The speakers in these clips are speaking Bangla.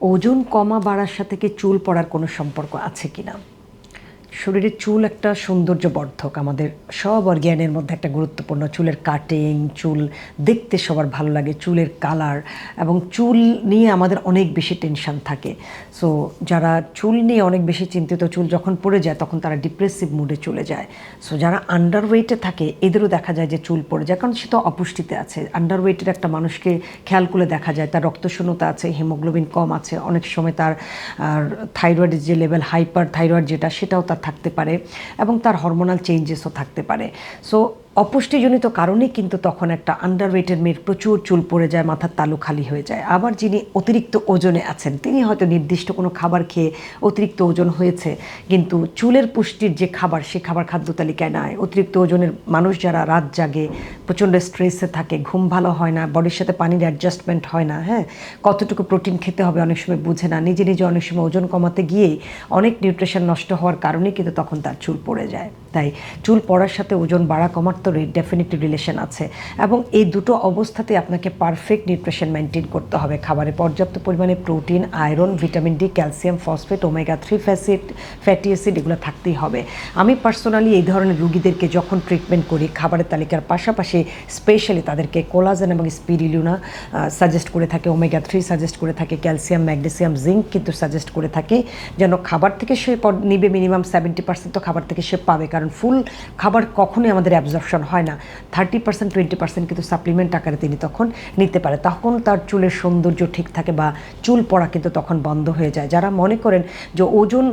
ওজন কমা বাড়ার সাথে কি চুল পড়ার কোনো সম্পর্ক আছে কিনা? শরীরের চুল একটা সৌন্দর্য বর্ধক আমাদের সব অর্গ্যানের মধ্যে একটা গুরুত্বপূর্ণ। চুলের কাটিং চুল দেখতে সবার ভালো লাগে, চুলের কালার এবং চুল নিয়ে আমাদের অনেক বেশি টেনশান থাকে। সো যারা চুল নিয়ে অনেক বেশি চিন্তিত, চুল যখন পড়ে যায়, তখন তারা ডিপ্রেসিভ মুডে চলে যায়। সো যারা আন্ডার ওয়েটে থাকে, এদেরও দেখা যায় যে চুল পড়ে যায়, কারণ সে তো অপুষ্টিতে আছে। আন্ডার ওয়েটের একটা মানুষকে খেয়াল করে দেখা যায়, তার রক্তশূন্যতা আছে হিমোগ্লোবিন কম আছে, অনেক সময় তার থাইরয়েডের যে লেভেল হাইপার থাইরয়েড যেটা, সেটাও তার থাকতে পারে এবং তার হরমোনাল চেঞ্জেসও থাকতে পারে। সো অপুষ্টিজনিত কারণেই কিন্তু তখন একটা আন্ডারওয়েটের মেয়ের প্রচুর চুল পড়ে যায়, মাথার তালু খালি হয়ে যায়। আবার যিনি অতিরিক্ত ওজনে আছেন, তিনি হয়তো নির্দিষ্ট কোনো খাবার খেয়ে অতিরিক্ত ওজন হয়েছে, কিন্তু চুলের পুষ্টির যে খাবার, সে খাবার খাদ্য তালিকায় নাই। অতিরিক্ত ওজনের মানুষ যারা রাত জাগে, প্রচণ্ড স্ট্রেসে থাকে, ঘুম ভালো হয় না বডির সাথে পানির অ্যাডজাস্টমেন্ট হয় না হ্যাঁ? কতটুকু প্রোটিন খেতে হবে অনেক সময় বুঝে না, নিজে নিজে অনেক সময় ওজন কমাতে গিয়েই অনেক নিউট্রিশন নষ্ট হওয়ার কারণে কিন্তু তখন তার চুল পড়ে যায়। তাই চুল পড়ার সাথে ওজন বাড়া কমার তো ডেফিনেটলি রিলেশন আছে। এবং এই দুটো অবস্থাতে আপনাকে পারফেক্ট নিউট্রিশন মেনটেন করতে হবে। খাবারে পর্যাপ্ত পরিমাণে protein iron vitamin D calcium phosphate omega three ফ্যাসিড fatty acid এগুলো থাকতেই হবে। আমি পার্সোনালি এই ধরনের রুগীদেরকে যখন ট্রিটমেন্ট করি, খাবারের তালিকার পাশাপাশি স্পেশালি তাদেরকে কোলাজেন এবং স্পিরিলুনা সাজেস্ট করে থাকে ওমেগা থ্রি সাজেস্ট করে থাকে ক্যালসিয়াম ম্যাগনেসিয়াম জিঙ্ক কিন্তু সাজেস্ট করে থাকে, যেন খাবার থেকে সে নিবে মিনিমাম সেভেন্টি পার্সেন্ট তো খাবার থেকে সে পাবে। কারণ ফুল খাবার কখনোই আমাদের অ্যাবজর্পশন হয় না। থার্টি পার্সেন্ট টোয়েন্টি পার্সেন্ট কিন্তু সাপ্লিমেন্ট আকারে তিনি তখন নিতে পারে। তখন তার চুলের সৌন্দর্য ঠিক থাকে বা চুল পড়া কিন্তু তখন বন্ধ হয়ে যায়। যারা মনে করেন যে ওজন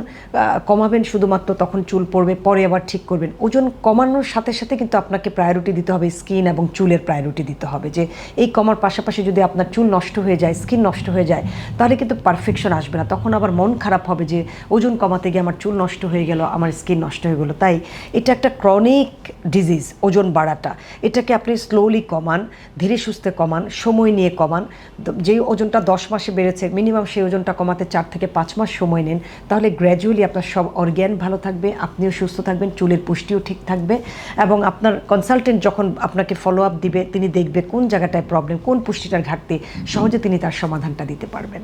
কমাবেন শুধুমাত্র তখন চুল পড়বে, পরে আবার ঠিক করবেন। ওজন কমানোর সাথে সাথে কিন্তু আপনাকে প্রায়োরিটি দিতে হবে স্কিন এবং চুলের প্রায়োরিটি দিতে হবে যে এই কমার পাশাপাশি যদি আপনার চুল নষ্ট হয়ে যায় স্কিন নষ্ট হয়ে যায়, তাহলে কিন্তু পারফেকশন আসবে না। তখন আবার মন খারাপ হবে যে ওজন কমাতে গিয়ে আমার চুল নষ্ট হয়ে গেল, আমার স্কিন নষ্ট হয়ে গেলো। তাই এটা একটা ক্রনিক ডিজিজ ওজন বাড়াটা। এটাকে আপনি স্লোলি কমান, ধীরে সুস্থে কমান, সময় নিয়ে কমান। যেই ওজনটা দশ মাসে বেড়েছে মিনিমাম সেই ওজনটা কমাতে চার থেকে পাঁচ মাস সময় নেন। তাহলে গ্র্যাজুয়ালি আপনার সব অর্গ্যান ভালো থাকবে, আপনিও সুস্থ থাকবেন, চুলের পুষ্টিও ঠিক থাকবে এবং আপনার কনসালটেন্ট যখন আপনাকে ফলো আপ দিবে, তিনি দেখবে কোন জায়গাটায় প্রবলেম কোন পুষ্টিটার ঘাটতি, সহজে তিনি তার সমাধানটা দিতে পারবেন।